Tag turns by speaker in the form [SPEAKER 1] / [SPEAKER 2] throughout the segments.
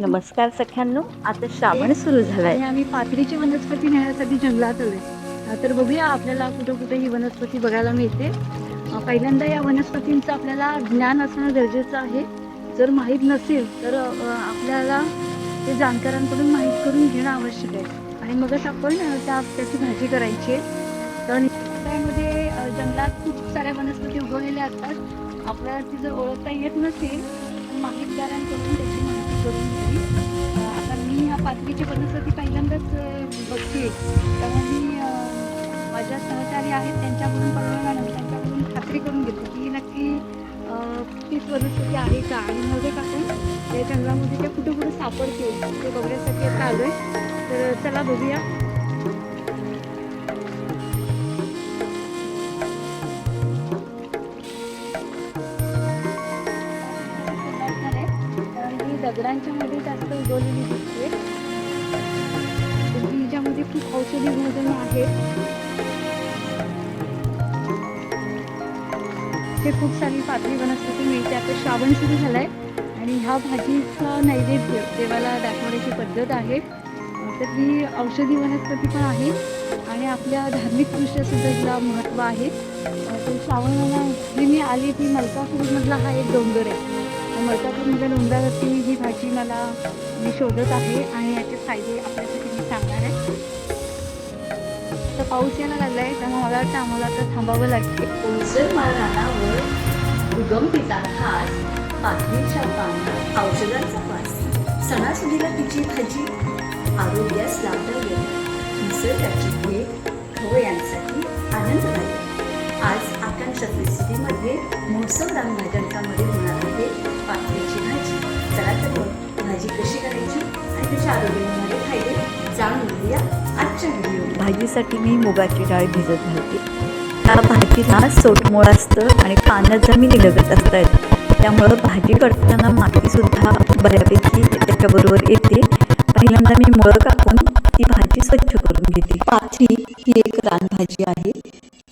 [SPEAKER 1] नमस्कार सख्यांनो आता श्रावण सुरू झालाय.
[SPEAKER 2] आम्ही पातळीची वनस्पती नेण्यासाठी जंगलात आलोय. तर बघूया आपल्याला कुठं कुठे ही वनस्पती बघायला मिळते. पहिल्यांदा या वनस्पतींचं आपल्याला ज्ञान असणं गरजेचं आहे. जर माहीत नसेल तर आपल्याला ते जाणकारांकडून माहीत करून घेणं आवश्यक आहे. आणि मगच आपण त्या त्याची भाजी करायची आहे. तर त्यामध्ये जंगलात खूप साऱ्या वनस्पती उगवलेल्या असतात. आपल्याला ती जर ओळखता येत नसेल तर माहितगारांकडून त्याची माहिती करून आता मी ह्या पाचवीची वनस्पती पहिल्यांदाच बघते. त्यामुळे मी माझ्या सहकारी आहेत त्यांच्याकडून परवानगी त्यांच्याकडून खात्री करून घेते की नक्की तीच वनस्पती आहे का? आणि मग एक आपण त्या जंगलामध्ये ते कुठं कुठं सापडते ते बघण्यासाठी आता आहे तर चला बघूया. कारण मध्ये जास्त उगवलेली दिसते. म्हणजे हिच्यामध्ये खूप औषधी गुणधर्म आहेत. हे खूप सारी पातळी वनस्पती मिळते. आता श्रावण सुरू झालाय आणि ह्या भाजीचा नैवेद्य देवाला दाखवण्याची पद्धत आहे. तर ही औषधी वनस्पती पण आहे आणि आपल्या धार्मिक सुद्धा हिला महत्त्व आहे. तर श्रावण जी मी आली ती मलकापूरमधला हा एक डोंगर आहे. मलकापूरमधल्या डोंगरावरती ही भाजी मला मी शोधत आहे आणि याचे फायदे आपल्यासाठी मी सांगणार आहे. तर पाऊस यायला लागला आहे त्यामुळे मला वाटतं आम्हाला आता थांबावं लागते
[SPEAKER 1] ओझर मारणावर उगमतीचा खास पाथरीच्या पानात औषधाचा वास. सणासुदीला तिची भाजी आरोग्यास लाभदायक निसर्गाची भेट खवयांसाठी आनंददायक आज आकांक्षा परिस्थितीमध्ये महोत्सव रामनगरकामध्ये होणार आहे. त्याच्या फायदे जाणून घेऊया आजच्या व्हिडिओ भाजीसाठी मी मुगाची डाळ भिजत घालते. त्या भाजीला सोटमोळ असतं आणि पानं जमिनी लगत असतात त्यामुळं भाजी करताना मातीसुद्धा बऱ्यापैकी त्याच्याबरोबर येते. पहिल्यांदा मी मुळं कापून ती भाजी स्वच्छ करून घेते. पाथरी ही एक रानभाजी आहे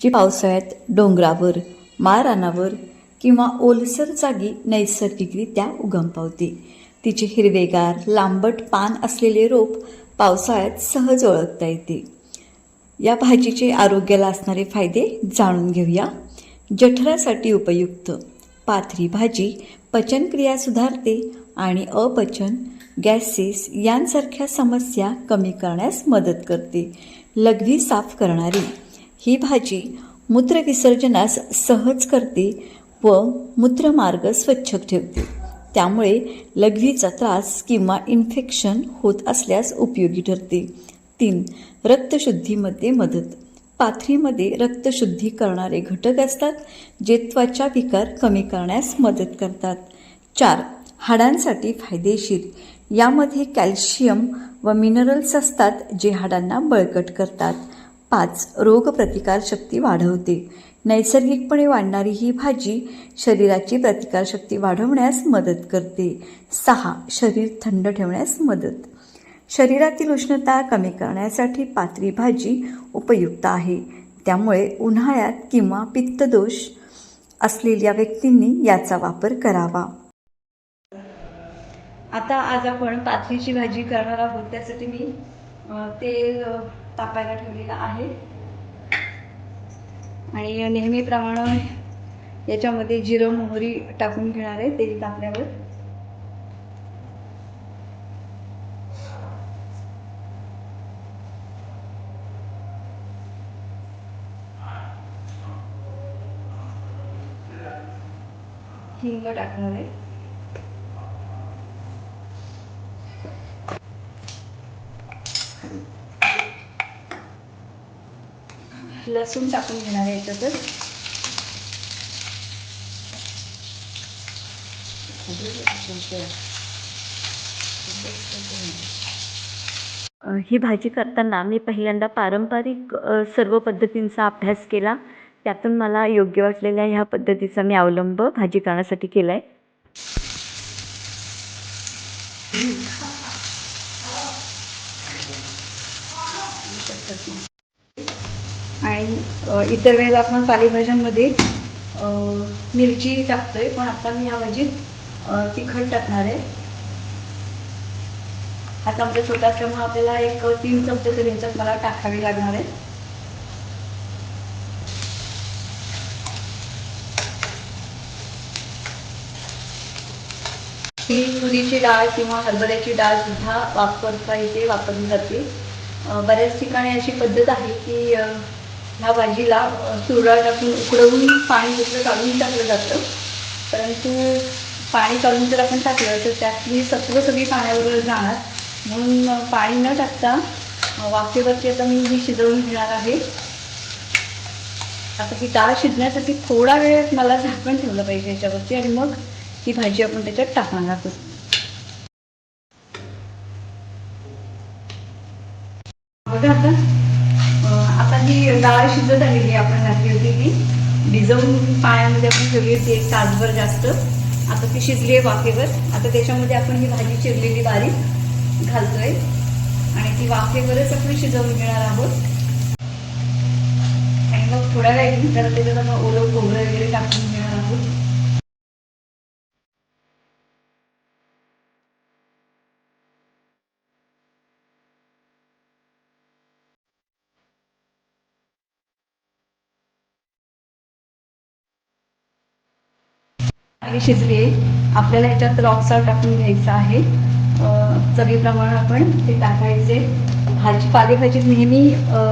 [SPEAKER 1] जी पावसाळ्यात डोंगरावर माळरानावर किंवा ओलसर जागी नैसर्गिकरित्या उगम पावते. तिचे हिरवेगार लांबट पान असलेले रोप पावसाळ्यात सहज ओळखता येते. या भाजीचे आरोग्याला असणारे फायदे जाणून घेऊया. जठरासाठी उपयुक्त पाथरी भाजी पचनक्रिया सुधारते आणि अपचन गॅसेस यांसारख्या समस्या कमी करण्यास मदत करते. लघवी साफ करणारी ही भाजी मूत्रविसर्जनास सहज करते व मूत्रमार्ग स्वच्छ ठेवते. त्यामुळे लघवीचा त्रास किंवा इन्फेक्शन होत असल्यास उपयोगी ठरते. तीन रक्तशुद्धीमध्ये मदत. पाथरीमध्ये रक्तशुद्धी करणारे घटक असतात जे त्वचा विकार कमी करण्यास मदत करतात. चार हाडांसाठी फायदेशीर. यामध्ये कॅल्शियम व मिनरल्स असतात जे हाडांना बळकट करतात. पाच रोगप्रतिकारशक्ती वाढवते. नैसर्गिकपणे वाढणारी ही भाजी शरीराची प्रतिकारशक्ती वाढवण्यास मदत करते. सहा शरीर थंड ठेवण्यास मदत. शरीरातील उष्णता कमी करण्यासाठी पातळी भाजी उपयुक्त आहे. त्यामुळे उन्हाळ्यात किंवा पित्तदोष असलेल्या व्यक्तींनी याचा वापर करावा.
[SPEAKER 2] आता आज आपण पाथरीची भाजी करणार आहोत. त्यासाठी मी तेल तापायला ठेवलेलं आहे. आणि नेहमीप्रमाणे याच्यामध्ये जिरं मोहरी टाकून घेणार आहे तेल तापल्यावर हिंग टाकणार आहे. लसूण टाकून घेणार आहे याच्यातच.
[SPEAKER 1] ही भाजी करताना मी पहिल्यांदा पारंपरिक सर्व पद्धतींचा अभ्यास केला. त्यातून मला योग्य वाटलेल्या ह्या पद्धतीचा मी अवलंब भाजी करण्यासाठी केला आहे
[SPEAKER 2] आणि अ, इतर वेळेला आपण पालेभाज्यांमध्ये अ, मिरची टाकतोय पण आता मी ह्या भाजीत तिखट टाकणार आहे. हा चमचा छोटा असल्यामुळे आपल्याला एक तीन चमचे तरी ह्याच्यात मला टाकावे लागणार आहे ही तुरीची डाळ किंवा हरभऱ्याची डाळ सुद्धा वापरता येते वापरली जाते. बऱ्याच ठिकाणी अशी पद्धत आहे की ह्या भाजीला अं, चुरा टाकून उकडवून पाणी दुसरं काढून टाकलं जातं. परंतु पाणी काढून जर आपण टाकलं तर त्यातली सत्व सगळी पाण्याबरोबर जाणार. म्हणून पाणी न टाकता वाफेवरती आता मी ही शिजवून घेणार आहे. आता ही डाळ शिजण्यासाठी थोडा वेळ मला झाकण ठेवलं पाहिजे याच्यावरती आणि मग ही भाजी आपण त्याच्यात टाकणार आहोत. बघा आता. ही डाळ शिजत आलेली आपण घातली होती ती. भिजवून पाण्यामध्ये आपण ठेवली होती एक तासभर जास्त. आता ती शिजली आहे वाफेवर. आता त्याच्यामध्ये आपण ही भाजी चिरलेली बारीक घालतोय. आणि ती वाफेवरच आपण शिजवून घेणार आहोत. आणि मग थोड्या वेळानंतर त्याच्यात आपण ओलं खोबरं वगैरे टाकून घेणार आहोत. आणि शिजली आहे. आपल्याला ह्याच्यात रॉक सॉल्ट टाकून घ्यायचं आहे. चवीप्रमाणे आपण ते टाकायचे. भाजी पालेभाजी नेहमी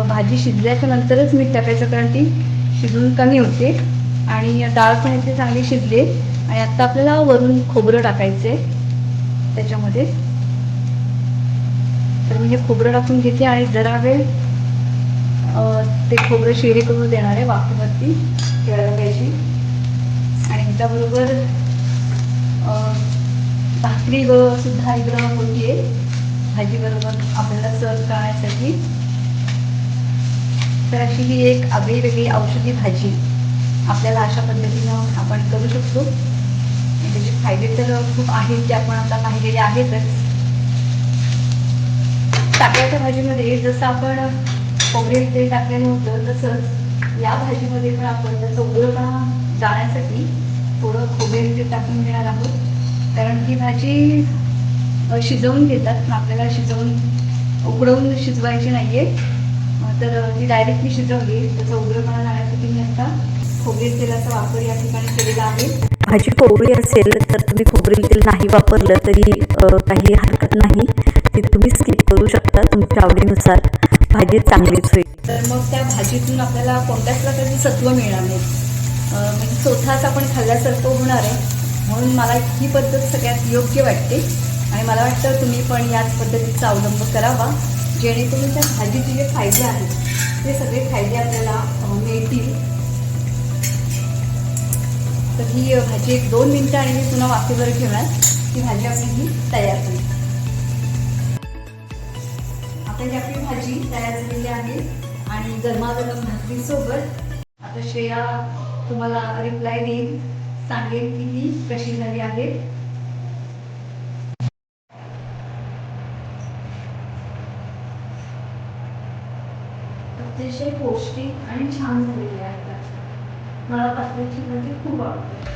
[SPEAKER 2] भाजी शिजल्याच्या नंतरच मीठ टाकायचं कारण ती शिजून कमी होते. आणि डाळ पण इथे चांगली शिजली आणि आता आपल्याला वरून खोबरं टाकायचे त्याच्यामध्ये. तर मी हे खोबरं टाकून घेते आणि जरा वेळ ते खोबरं शिरी करून देणार आहे वाफेवरती. ठेवायला पाहिजे. त्याबरोबर भाकरी ग सुद्धा इकडं होतीये भाजीबरोबर आपल्याला सर्व करण्यासाठी तर अशी ही एक आगळी वेगळी औषधी भाजी आपल्याला अशा पद्धतीनं आपण करू शकतो. त्याचे फायदे तर खूप आहेत जे आपण आता पाहिलेले आहेतच. टाकल्याच्या भाजीमध्ये जसं आपण खोबरे तेल टाकलेलं होतं तसंच या भाजीमध्ये पण आपण त्याचा उग्रपणा जाण्यासाठी थोडं खोबरे तेल टाकून घेणार आहोत. कारण ही भाजी शिजवून घेतात. आपल्याला शिजवून उकडवून शिजवायची नाही आहे तर ती डायरेक्टली शिजवली. त्याचा उग्रपणा जाण्यासाठी मी आता खोबरे तेलाचा वापर या ठिकाणी केलेला आहे.
[SPEAKER 3] भाजी कोवळी असेल तर तुम्ही खोबरेल तेल नाही वापरलं तरी काही हरकत नाही. ते तुम्ही स्किप करू शकता तुमच्या आवडीनुसार. भाजी चांगलीच होईल.
[SPEAKER 2] तर मग त्या भाजीतून आपल्याला कोणत्याच प्रकारचे सत्व मिळणार नाही म्हणजे चोथाच आपण खाल्ल्यासारखं होणार आहे. म्हणून मला ही पद्धत सगळ्यात योग्य वाटते. आणि मला वाटतं तुम्ही पण याच पद्धतीचा अवलंब करावा. जेणेकरून त्या भाजीचे जे फायदे आहेत ते सगळे फायदे आपल्याला मिळतील. तर ही भाजी एक दोन मिनटं आणि मी पुन्हा वाफेवर ठेवणार. ही भाजी आपली ही तयार होईल. आता ही आपली भाजी तयार झालेली आहे. आणि गरमागरम भाकरीसोबत आता श्रेया तुम्हाला रिप्लाय देईल सांगेल की ती कशी झाली आहे. अतिशय पौष्टिक आणि छान झालेली आहे. मला पात्राची भाजी खूप आवडते.